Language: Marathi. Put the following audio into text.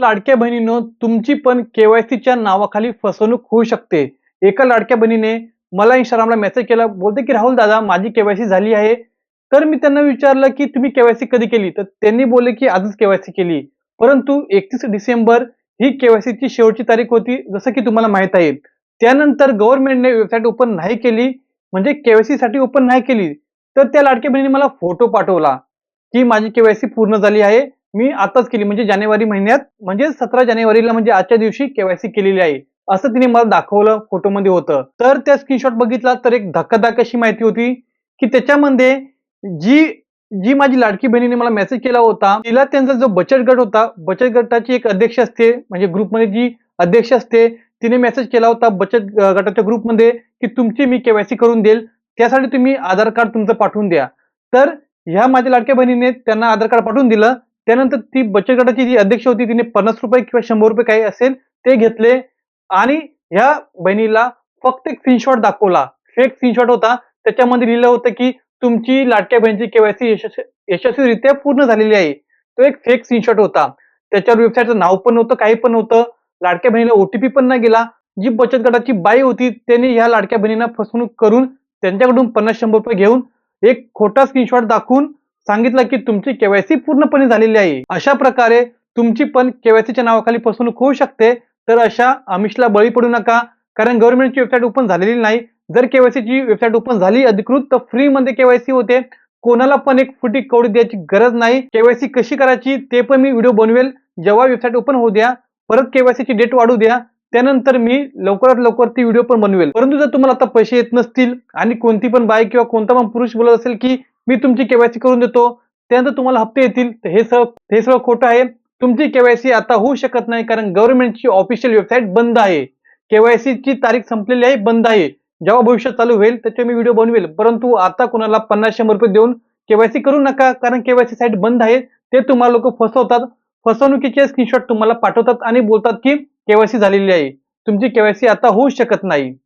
लाडक्या बहिणीनं तुमची पण केवायसीच्या नावाखाली फसवणूक होऊ शकते. एका लाडक्या बहिणीने मला इंस्टाग्रामला मेसेज केला बोलते की राहुल दादा माझी केवायसी झाली आहे. तर मी त्यांना विचारलं की तुम्ही केवायसी कधी केली? तर त्यांनी बोलले की आजच केवायसी केली. परंतु एकतीस डिसेंबर ही केवायसीची शेवटची तारीख होती जसं की तुम्हाला माहीत आहे. त्यानंतर गव्हर्नमेंटने वेबसाईट ओपन नाही केली म्हणजे केवायसी साठी ओपन नाही केली. तर त्या लाडक्या बहिणीने मला फोटो पाठवला की माझी केवायसी पूर्ण झाली आहे. मी आताच केली म्हणजे जानेवारी महिन्यात म्हणजे सतरा जानेवारीला म्हणजे आजच्या दिवशी केवायसी केलेली आहे असं तिने मला दाखवलं फोटोमध्ये होतं. तर त्या स्क्रीनशॉट बघितला तर एक धक्काधाक अशी माहिती होती की त्याच्यामध्ये जी जी माझी लाडकी बहिणीने मला मेसेज केला होता तिला त्यांचा जो बचत गट होता बचत गटाची एक अध्यक्ष असते म्हणजे ग्रुपमध्ये जी अध्यक्ष असते तिने मेसेज केला होता बचत गटाच्या ग्रुपमध्ये की तुमची मी केवायसी करून देईल त्यासाठी तुम्ही आधार कार्ड तुमचं पाठवून द्या. तर ह्या माझ्या लाडक्या बहिणीने त्यांना आधार कार्ड पाठवून दिलं त्यानंतर ती बचत गटाची जी अध्यक्ष होती तिने पन्नास रुपये किंवा शंभर रुपये काही असेल ते घेतले. आणि ह्या बहिणीला फक्त एक स्क्रीनशॉट दाखवला. फेक स्क्रीनशॉट होता. त्याच्यामध्ये लिहिलं होतं की तुमची लाडक्या बहिणीची केवायसी यशस्वीरित्या पूर्ण झालेली आहे. तो एक फेक स्क्रीनशॉट होता. त्याच्यावर वेबसाईटचं नाव पण नव्हतं काही पण नव्हतं. लाडक्या बहिणीला ओटीपी पण नाही गेला. जी बचत गटाची बाई होती त्याने ह्या लाडक्या बहिणींना फसवणूक करून त्यांच्याकडून पन्नास शंभर रुपये घेऊन एक खोटा स्क्रीनशॉट दाखवून सांगितलं की तुमची केवायसी पूर्णपणे झालेली आहे. अशा प्रकारे तुमची पण केवायसीच्या नावाखाली फसवणूक होऊ शकते. तर अशा आमिषला बळी पडू नका. कारण गव्हर्नमेंटची वेबसाईट ओपन झालेली नाही. जर केवायसीची वेबसाईट ओपन झाली अधिकृत तर फ्रीमध्ये केवायसी होते. कोणाला पण एक फुटी कवडी द्यायची गरज नाही. केवायसी कशी करायची ते पण मी व्हिडिओ बनवेल. जेव्हा वेबसाईट ओपन होऊ द्या परत केवायसीची डेट वाढू द्या. त्यानंतर मी लवकरात लवकर ती व्हिडिओ पण बनवेल. परंतु जर तुम्हाला आता पैसे येत नसतील आणि कोणती पण बाई किंवा कोणता पण पुरुष बोलत असेल की मी तुमची केवायसी करून देतो. त्यानंतर तुम्हाला हप्ते येतील. तर हे सगळं हे सगळं खोटं आहे. तुमची केवायसी आता होऊ शकत नाही कारण गव्हर्नमेंटची ऑफिशियल वेबसाईट बंद आहे. केवायसीची तारीख संपलेली आहे बंद आहे. जेव्हा भविष्यात चालू होईल त्याचे मी व्हिडिओ बनवेल. परंतु आता कोणाला पन्नास शंभर रुपये देऊन केवायसी करू नका कारण केवायसी साईट बंद आहे. ते तुम्हाला लोक फसवतात. फसवणुकीचे स्क्रीनशॉट तुम्हाला पाठवतात आणि बोलतात की केवायसी झालेली आहे. तुमची केवायसी आता होऊ शकत नाही.